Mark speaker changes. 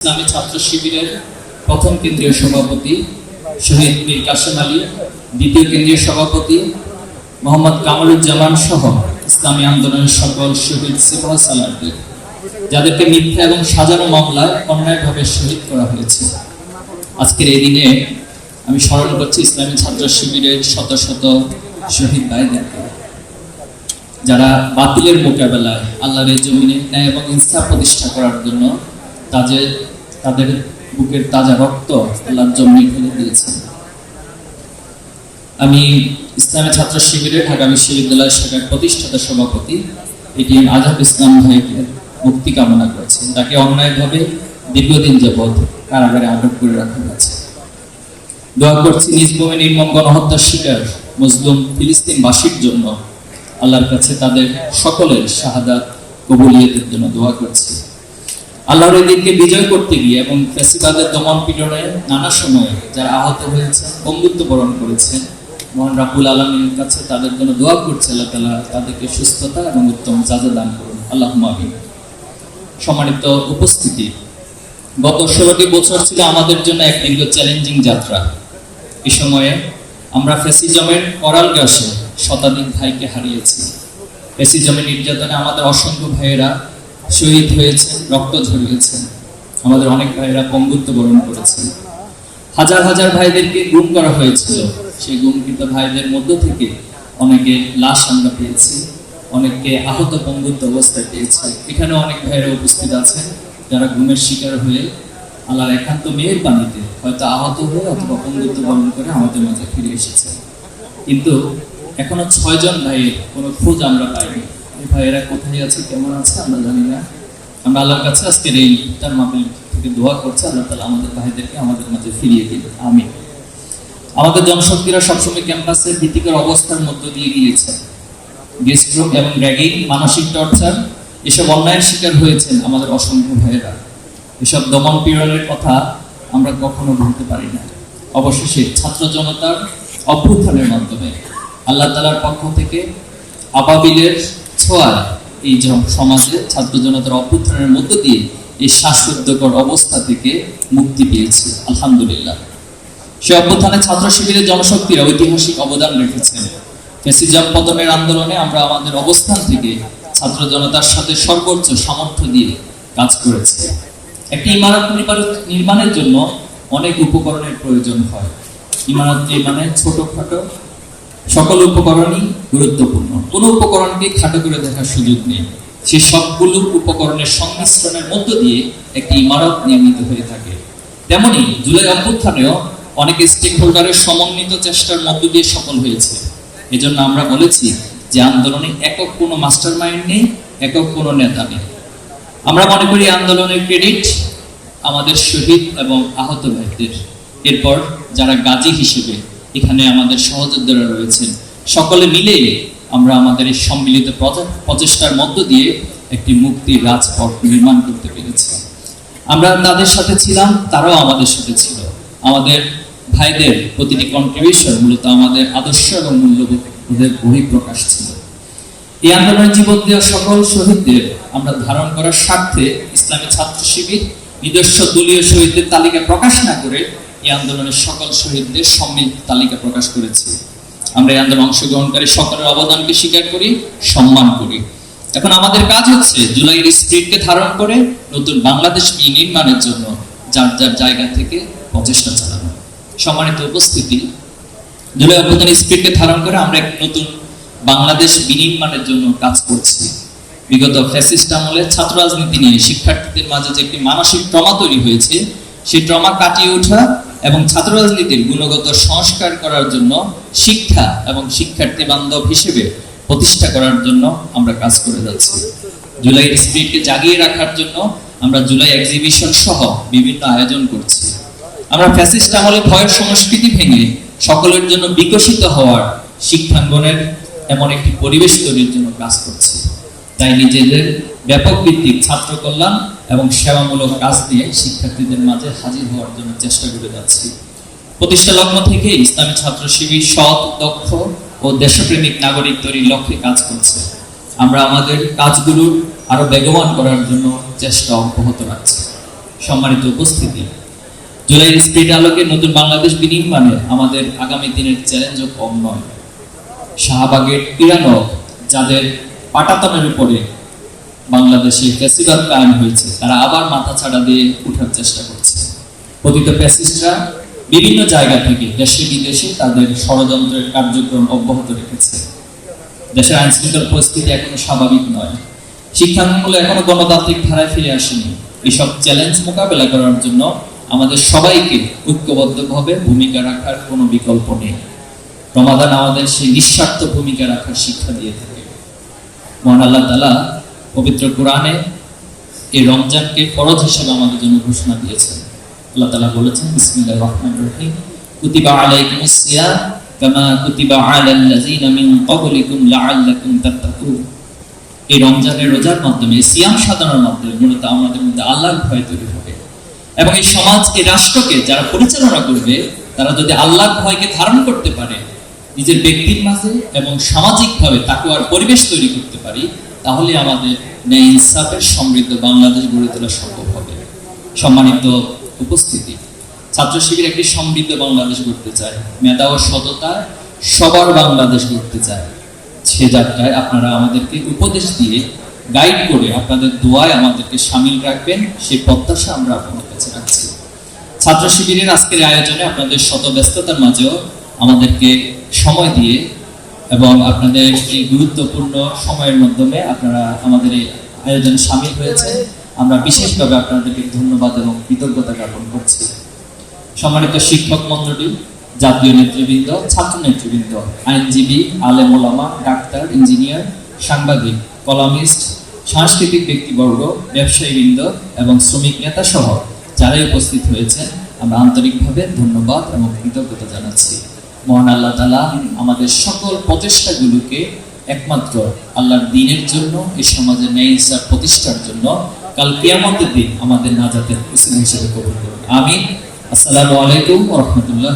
Speaker 1: ইসলামী ছাত্র শিবিরের প্রথম কেন্দ্রীয় সভাপতি শহীদ মীর কাসেম আলী, দ্বিতীয় কেন্দ্রীয় সভাপতি মোহাম্মদ কামরুজ্জামান সহ ইসলামী আন্দোলনের সকল শহীদ সিপাহ সালারদের যাদেরকে মিথ্যা এবং সাজানো মামলায় অন্যায়ভাবে শহীদ করা হয়েছে। আজকের এই দিনে আমি স্মরণ করছি ইসলামী ছাত্র শিবিরের শত শত শহীদ ভাইদেরকে যারা বাতিলের মোকাবেলায় আল্লাহর এই জমিনে ন্যায় এবং ইনসাফ প্রতিষ্ঠা করার জন্য তাদের তাদের বুকের তাজা রক্ত আল্লাহর জমিনে ঢেলে দিয়েছে। আমি ইসলামী ছাত্র শিবিরের ঢাকা বিশ্ববিদ্যালয় শাখার প্রতিষ্ঠাতা সভাপতি এটিএম আজাদ ইসলাম ভাইকে মুক্তি কামনা করেছেন তাকে অন্যায়ভাবে দীর্ঘদিন যাবৎ কারাগারে আটক করে রাখা হয়েছে। দোয়া করছি নিজ ভূমি নির্মম গণহত্যার শিকার মুসলিম ফিলিস্তিনবাসীর জন্য। আল্লাহর কাছে তাদের সকলের শাহাদাত কবুলিয়তের জন্য দোয়া করছি। আল্লাহর এই বিজয় করতে গিয়ে এবং ফেসিবাদের দমন পীড়নে নানা সময়ে যারা আহত হয়েছে বন্ধুত্ব বরণ করেছেন, মহান রাবুল আলমীর কাছে তাদের জন্য দোয়া করছে, আল্লাহ তালা তাদেরকে সুস্থতা এবং উত্তম যাজা দান করুন। আল্লাহ আমিন। সম্মানিত উপস্থিতি, গত ষোলোটি বছর ছিল আমাদের জন্য এক দীর্ঘ চ্যালেঞ্জিং যাত্রা। এই সময়ে আমরা ফেসিজমের করাল গাছে শতাধিক ভাইকে হারিয়েছি। ফেসিজমের নির্যাতনে আমাদের অসংখ্য ভাইয়েরা শহীদ হয়েছে, রক্ত ঝরিয়েছেন আমাদের অনেক ভাইয়েরা পঙ্গুত্ব বরণ করেছেন। হাজার হাজার ভাইদেরকে গুম করা হয়েছিল। সেই গুমকৃত ভাইদের মধ্য থেকে অনেকে লাশ আমরা পেয়েছি, অনেককে আহত পঙ্গুত্ব অবস্থায় পেয়েছি। এখানে অনেক ভাইয়েরা উপস্থিত আছেন, যারা গুমের শিকার হয়ে আল্লাহর একান্ত মেয়ের পানিতে হয়তো আহত হয়ে অথবা পঙ্গুত্ব বরণ করে আমাদের মাঝে ফিরে এসেছে। কিন্তু এখনও ছয়জন ভাইয়ের কোনো খোঁজ আমরা পাইনি। ভাইয়েরা কোথায় আছে, কেমন আছে, আমরা জানি না। আমরা আল্লাহর কাছে আজকের এই ইফতার মাহফিল থেকে দোয়া করছি, আল্লাহ তালা আমাদের ভাইদেরকে আমাদের মাঝে ফিরিয়ে দিবে আমি আমাদের জনশক্তিরা সবসময় ক্যাম্পাসের ভীতিকর অবস্থার মধ্য দিয়ে গিয়েছে। গেস্ট রুম এবং র্যাগিং, মানসিক টর্চার, এসব অন্যায়ের শিকার হয়েছেন আমাদের অসংখ্য ভাইয়েরা। এসব দমন পীড়নের কথা আমরা কখনো ভুলতে পারি না। অবশেষে ছাত্র জনতার অভ্যুত্থানের মাধ্যমে আল্লাহ তালার পক্ষ থেকে আবাবিলের ছোঁয়ায় এই সমাজে ছাত্র জনতার অভ্যুত্থানের মধ্য দিয়ে এই শ্বাসরুদ্ধকর অবস্থা থেকে মুক্তি পেয়েছে, আলহামদুলিল্লাহ। সে অভ্যুত্থানে ছাত্র শিবিরের জনশক্তিরা ঐতিহাসিক অবদান রেখেছেন। ফেসিজম পতনের আন্দোলনে আমরা আমাদের অবস্থান থেকে ছাত্র জনতার সাথে সর্বোচ্চ সামর্থ্য দিয়ে কাজ করেছি। একটি ইমারত নির্মাণের জন্য অনেক উপকরণের প্রয়োজন হয়। ইমারত নির্মাণে ছোটখাটো সকল উপকরণই গুরুত্বপূর্ণ। কোনো উপকরণকে খাটো করে দেখার সুযোগ নেই। সে সবগুলো উপকরণের সংমিশ্রণের মধ্য দিয়ে একটি ইমারত নির্মিত হয়ে থাকে। তেমনি জুলাই অভ্যুত্থানেও অনেক স্টেক হোল্ডারের সমন্বিত চেষ্টার মধ্য দিয়ে সফল হয়েছে। এজন্য আমরা বলেছি যে আন্দোলনে একক কোনো মাস্টার মাইন্ড নেই, একক কোনো নেতা নেই। আমরা মনে করি আন্দোলনের ক্রেডিট আমাদের শহীদ এবং আহত ভাইদের। এরপর যারা গাজী হিসেবে এখানে আমাদের সহযোদ্ধারা রয়েছেন। সকলে মিলে আমরা আমাদের এই সম্মিলিত প্রচেষ্টার মধ্য দিয়ে একটি মুক্তির রাজপথ নির্মাণ করতে পেরেছি। আমরা তাদের সাথে ছিলাম, তারাও আমাদের সাথে ছিল। আমাদের ভাইদের প্রতিটি কন্ট্রিবিউশন মূলত আমাদের আদর্শ এবং মূল্যবোধের বহিঃপ্রকাশ ছিল। এই আন্দোলনের জীবন দেওয়া সকল শহীদদের আমরা ধারণ করার স্বার্থে ইসলামী ছাত্র শিবির, নিজস্ব দলীয় শহীদদের তালিকা প্রকাশ না করে এই আন্দোলনের সকল শহীদদের সম্মিলিত তালিকা প্রকাশ করেছি। আমরা এই আন্দোলনে অংশগ্রহণকারী সকলের অবদানকে স্বীকার করি, সম্মান করি। এখন আমাদের কাজ হচ্ছে জুলাইয়ের স্পিরিটকে ধারণ করে নতুন বাংলাদেশ নির্মাণের জন্য যার যার জায়গা থেকে প্রচেষ্টা চালানো। সম্মানিত উপস্থিতি, জুলাই অভ্যুত্থানের স্পিরিটকে ধারণ করে আমরা এক নতুন বাংলাদেশ বিনির্মাণের জন্য কাজ করছি। বিগত ফ্যাসিস্ট আমলে ছাত্র রাজনীতি নিয়ে শিক্ষার্থীদের মাঝে যে একটি মানসিক ট্রমা তৈরি হয়েছে, সেই ট্রমা কাটিয়ে ওঠা এবং ছাত্র রাজনীতির গুণগত সংস্কার করার জন্য শিক্ষা এবং শিক্ষার্থী বান্ধব হিসেবে প্রতিষ্ঠা করার জন্য আমরা কাজ করে যাচ্ছি। জুলাইয়ের স্পিরিটকে জাগিয়ে রাখার জন্য আমরা জুলাই এক্সিবিশন সহ বিভিন্ন আয়োজন করছি। আমরা ফ্যাসিস্ট আমলে ভয়ের সংস্কৃতি ভেঙে সকলের জন্য বিকশিত হওয়ার শিক্ষাঙ্গনের এমন একটি পরিবেশ তৈরির জন্য কাজ করছি। তাই নিজেদের ব্যাপক ভিত্তিক ছাত্র কল্যাণ এবং সেবামূলক কাজ নিয়ে শিক্ষার্থীদের মাঝে হাজির হওয়ার জন্য চেষ্টা করে যাচ্ছি। প্রতিষ্ঠা লগ্ন থেকে ইসলামী ছাত্র শিবির সৎ, দক্ষ ও দেশপ্রেমিক নাগরিক তৈরির লক্ষ্যে কাজ করছে। আমরা আমাদের কাজগুলোর আরও বেগবান করার জন্য চেষ্টা অব্যাহত রাখছি। সম্মানিত উপস্থিতি, জুলাই স্পিড আলোকে নতুন বাংলাদেশ বিনির্মাণে আমাদের আগামী দিনের চ্যালেঞ্জও কম নয়। শাহবাগের ইরানক যাদের পাটাতনের উপরে বাংলাদেশে ফ্যাসিবাদ কায়েম হয়েছে। তারা আবার মাথা ছাড়া দিয়ে উঠার চেষ্টা করছে। পতিত ফ্যাসিস্টরা বিভিন্ন জায়গা থেকে দেশে বিদেশে তাদের ষড়যন্ত্রের কার্যক্রম অব্যাহত রেখেছে। দেশের আইন শৃঙ্খলা পরিস্থিতি এখনও স্বাভাবিক নয়। শিক্ষাঙ্গনগুলো এখনও গণতান্ত্রিক ধারায় ফিরে আসেনি। এসব চ্যালেঞ্জ মোকাবেলা করার জন্য আমাদের সবাইকে ঐক্যবদ্ধভাবে ভূমিকা রাখার কোনো বিকল্প নেই। রমাদান আমাদের সেই নিঃস্বার্থ ভূমিকা রাখার শিক্ষা দিয়ে থাকে। মহান আল্লাহ তালা পবিত্র কোরআনে এই রমজানকে ফরজ হিসেবে আমাদের জন্য ঘোষণা দিয়েছেন। আল্লাহ তালা বলেছেন বিসমিল্লাহ রহমান রহিম, কুতিবা আলাইকুমুস সিয়াম কামা কুতিবা আলাল্লাযিনা মিন ক্বাবলিকুম লাআল্লাকুম তাত্তাকুন। এই রমজানের রোজার মাধ্যমে সিয়াম সাধনার মাধ্যমে মূলত আমাদের মধ্যে আল্লাহর ভয় তৈরি হবে। এবং এই সমাজ এই রাষ্ট্রকে যারা পরিচালনা করবে, তারা যদি আল্লাহর ভয়কে ধারণ করতে পারে নিজের ব্যক্তির মাঝে এবং সামাজিকভাবে তাকুয়ার পরিবেশ তৈরি করতে পারি, তাহলে আমাদের ন্যায় ইনসাফের সমৃদ্ধ বাংলাদেশ গড়ে তোলা সম্ভব হবে। সম্মানিত উপস্থিতি, ছাত্র শিবির একটি সমৃদ্ধ বাংলাদেশ গড়তে চায়, মেধা ও সততায় সবার বাংলাদেশ গড়তে চায়। সে যাত্রায় আপনারা আমাদেরকে উপদেশ দিয়ে গাইড করে আপনাদের দোয়ায় আমাদেরকে সামিল রাখবেন সেই প্রত্যাশা আমরা আপনাদের কাছে রাখছি। ছাত্র শিবিরের আজকের আয়োজনে আপনাদের শত ব্যস্ততার মাঝেও আমাদেরকে সময় দিয়ে এবং আপনাদের এই গুরুত্বপূর্ণ সময়ের মাধ্যমে আপনারা আমাদের এই আয়োজনে সামিল হয়েছে আমরা বিশেষভাবে আপনাদেরকে ধন্যবাদ এবং কৃতজ্ঞতা জ্ঞাপন করছি। সম্মানিত শিক্ষক মন্ডলী, জাতীয় নেতৃবৃন্দ, ছাত্র নেতৃবৃন্দ, আইনজীবী, আলেম ওলামা, ডাক্তার, ইঞ্জিনিয়ার, সাংবাদিক, কলামিস্ট, সাংস্কৃতিক ব্যক্তিবর্গ, ব্যবসায়ীবৃন্দ এবং শ্রমিক নেতা সহ যারাই উপস্থিত হয়েছেন, আমরা আন্তরিকভাবে ধন্যবাদ এবং কৃতজ্ঞতা জানাচ্ছি। মহান আল্লাহ তালা আমাদের সকল প্রচেষ্টাগুলোকে একমাত্র আল্লাহর দিনের জন্য, এই সমাজের ন্যায় ইনসাফ প্রতিষ্ঠার জন্য কাল কেয়ামতের দিন আমাদের নাজাতের হিসেবে কবুল করুন। আমি আসসালামু আলাইকুম রহমতুল্লাহ